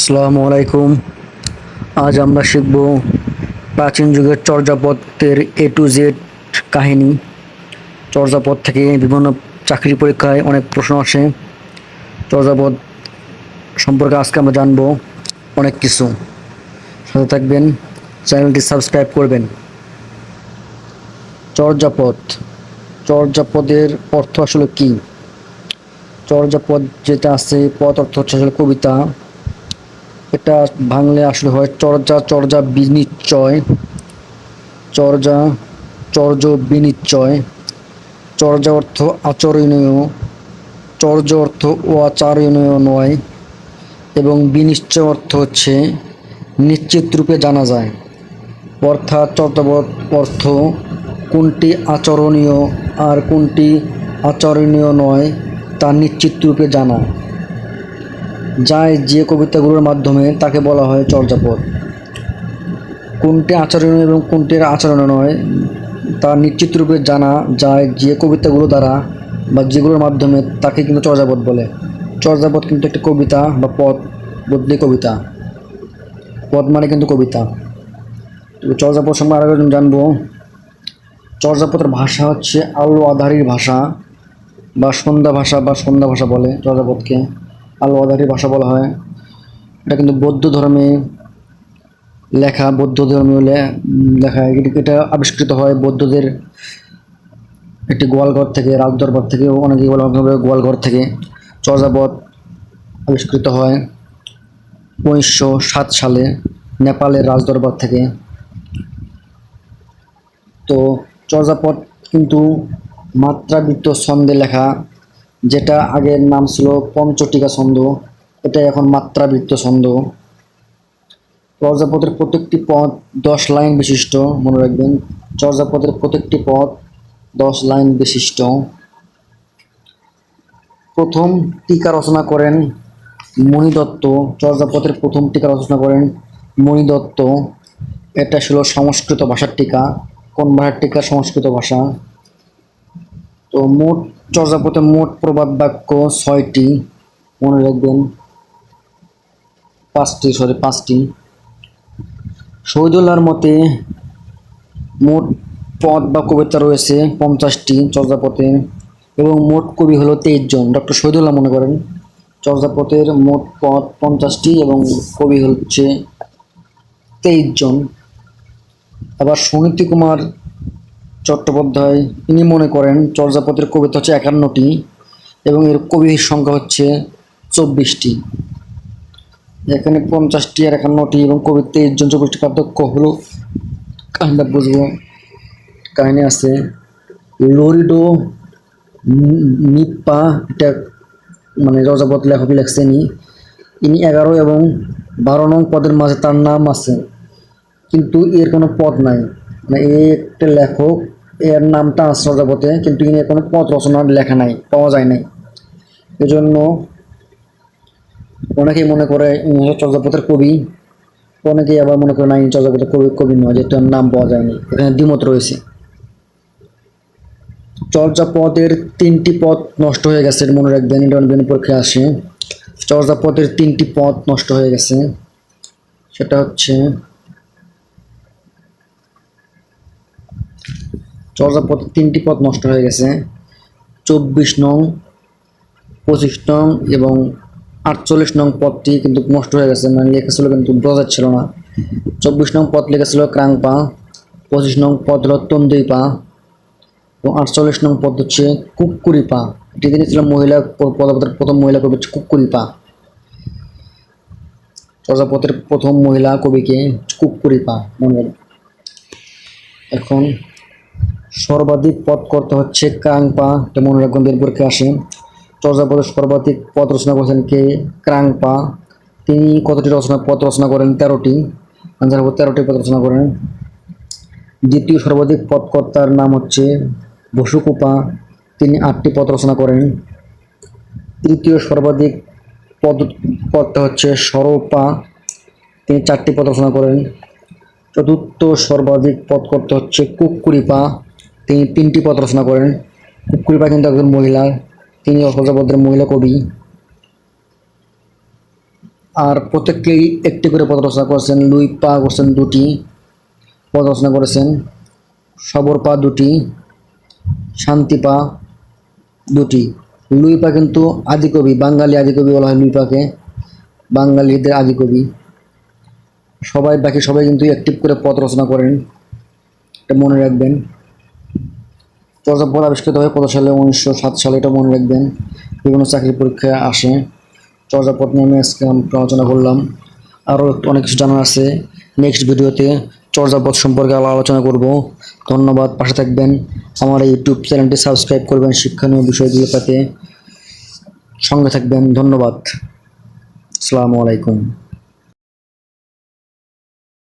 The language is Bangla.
আসসালামু আলাইকুম আজ আমরা শিখব প্রাচীন যুগের চর্যাপদের এ টু জেড কাহিনী। চর্যাপদ থেকে বিভিন্ন চাকরি পরীক্ষায় অনেক প্রশ্ন আসে। চর্যাপদ সম্পর্কে আজকে আমরা জানব অনেক কিছু। সাথে থাকবেন, চ্যানেলটি সাবস্ক্রাইব করবেন। চর্যাপদ। চর্যাপদের অর্থ আসলে কী? চর্যাপদ যেটা আছে, পদ অর্থ হচ্ছে আসলে কবিতা। এটা বাংলায় আসলে হয় চর্যা চর্যা বিনিশ্চয় চর্যা, চর্য বিনিশ্চয় চর্যা অর্থ আচরণীয়, চর্য অর্থ ও আচারণীয় নয় এবং বিনিশ্চয় অর্থ হচ্ছে নিশ্চিত রূপে জানা যায়। অর্থাৎ চর্যাপদ অর্থ কোনটি আচরণীয় আর কোনটি আচরণীয় নয় তা নিশ্চিত রূপে জানা। যায় যে কবিতাগুলোর মাধ্যমে তাকে বলা হয় চর্যাপদ। কোনটি আচরণীয় এবং কোনটি আচরণ নয়, তা নিশ্চিত রূপে জানা যায় যে কবিতাগুলো দ্বারা বা যেগুলোর মাধ্যমে তাকে কিন্তু চর্যাপদ বলে। চর্যাপদ কিন্তু একটি কবিতা বা পদ বদলি কবিতা। পদ মানে কিন্তু কবিতা। চর্যাপদ সম্পর্কে আরও জানব, চর্যাপদের ভাষা হচ্ছে আলো আধারির ভাষা বা সন্ধ্যা ভাষা বা সন্ধ্যা ভাষা বলে চর্যাপদকে। আলো আধারির ভাষা বলা হয়। এটা কিন্তু বৌদ্ধ ধর্মে লেখা বৌদ্ধ উম, লেখা। এটি- আবিষ্কৃত হয় বৌদ্ধদের একটি গোয়ালঘর থেকে রাজদরবার থেকে অনেকে বলা গোয়ালঘর থেকে। চর্যাপদ আবিষ্কৃত হয় উনিশশো সাত সালে নেপালের রাজদরবার থেকে। তো চর্যাপদ কিন্তু মাত্রাবৃত্ত ছন্দে লেখা যেটা আগের নাম ছিল পঞ্চটিকা ছন্দ এটা এখন মাত্রাবৃত্ত ছন্দ। চর্যাপদের প্রত্যেকটি পদ দশ লাইন বিশিষ্ট, মনে রাখবেন। চর্যাপদের প্রত্যেকটি পদ দশ লাইন বিশিষ্ট। প্রথম টিকা রচনা করেন মণিদত্ত। চর্যাপদের প্রথম টিকা রচনা করেন মণিদত্ত। এটা ছিল সংস্কৃত ভাষার টিকা, কোন ভাষার টিকা? সংস্কৃত ভাষা। তো মোট চর্যাপদে মোট প্রবাদ বাক্য ছয়টি। মনে রাখবেন, পাঁচটি সরি পাঁচটি। শহীদুল্লাহর মতে মোট পদ বা কবিতা রয়েছে পঞ্চাশটি চর্যাপদে এবং মোট কবি হলো তেইশ জন। ডক্টর শহীদুল্লাহ মনে করেন চর্যাপদের মোট পদ পঞ্চাশটি এবং কবি হচ্ছে তেইশ জন। আবার সুনীতি কুমার চট্টোপাধ্যায়, ইনি মনে করেন চর্যাপদের কবিতা হচ্ছে একান্নটি এবং এর কবির সংখ্যা হচ্ছে চব্বিশটি। এখানে পঞ্চাশটি আর একান্নটি এবং কবির তেইশ জন চব্বিশটি পার্থক্য হলো কাহিনীটা বুঝব। কাহিনী আছে, লরিডো নি- নিপ্পা এটা মানে রজাপদ লেখক লেখছেনি ইনি। এগারো এবং বারো নং পদের মাঝে তার নাম আছে, কিন্তু এর কোনো পদ নাই। মানে এই একটা লেখক এর নামটা আছে রজাপথে কিন্তু ইনি কোনো পদ রচনার লেখা নাই, পাওয়া যায় নাই। এজন্য অনেকেই মনে করে চর্যাপদের কবি, অনেকেই আবার মনে করে না ইনি চর্যাপদের কবি কবি নয়, যেহেতু নাম পাওয়া যায়নি, এখানে দ্বিমত রয়েছে। চর্যাপদের তিনটি পথ নষ্ট হয়ে গেছে, মনে রাখবেন বিভিন্ন পরীক্ষায় আসে। চর্যাপদের তিনটি পথ নষ্ট হয়ে গেছে। সেটা হচ্ছে চর্যাপদের তিনটি পথ নষ্ট হয়ে গেছে। চব্বিশ নং, পঁচিশ নং এবং আটচল্লিশ নং পদটি কিন্তু নষ্ট হয়ে গেছে। মানে লেখা কিন্তু বোঝা ছিল না। চব্বিশ নং পদ লেখা ছিল ক্রাংপা পঁচিশ নং পদ হলো তন্দুই পা এবং আটচল্লিশ নং পদ হচ্ছে কুকুরি পা। এটি তিনি ছিল মহিলা প- পদাপতের প্রথম মহিলা কবি হচ্ছে কুকুরি পা। চর্যাপদের প্রথম মহিলা কবিকে কুকুরি পা মনে। এখন সর্বাধিক পদ করতে হচ্ছে ক্রাংপা এটা মনে রাখবেন বের পরীক্ষা আসে। চর্যাপদের সর্বাধিক পদ রচনা করেছেন কে? ক্রাংপা তিনি কতটি রচনা পদ রচনা করেন? তেরোটি। আনসার হবে তেরোটি পদ রচনা করেন। দ্বিতীয় সর্বাধিক পদকর্তার নাম হচ্ছে বসুকুপা। তিনি আটটি পদ রচনা করেন। তৃতীয় সর্বাধিক পদ কর্তা হচ্ছে সরপা। তিনি চারটি পদ রচনা করেন। চতুর্থ সর্বাধিক পদকর্তা হচ্ছে কুকুরিপা তিনি তিনটি পদ রচনা করেন। কুকুরিপা কিন্তু একজন মহিলা, তিনি অসহজপদের মহিলা কবি। আর প্রত্যেককেই একটি করে পদ রচনা করেছেন। লুই পা করছেন দুটি, পদ রচনা করেছেন। সবর পা দুটি, শান্তি পা দুটি। লুই পা কিন্তু আদিকবি বাঙালি আদিকবি বলা হয় লুই পাকে। বাঙালিদের আদিকবি সবাই, বাকি সবাই কিন্তু অ্যাক্টিভ করে পদ রচনা করেন। এটা মনে রাখবেন। চর্যাপদ আবিষ্কৃত হয় কত সালে? উনিশশো সাত সালে, এটা মনে রাখবেন। বিভিন্ন চাকরি পরীক্ষায় আসে। চর্যাপদ নিয়ে আজকে আলোচনা করলাম। আরও অনেক কিছু জানার আছে। নেক্সট ভিডিওতে চর্যাপদ সম্পর্কে আলো- আলোচনা করব। ধন্যবাদ। পাশে থাকবেন। আমার ইউটিউব চ্যানেলটি সাবস্ক্রাইব করবেন শিক্ষণীয় বিষয়গুলো পেতে। সঙ্গে থাকবেন। ধন্যবাদ। আসসালামু আলাইকুম।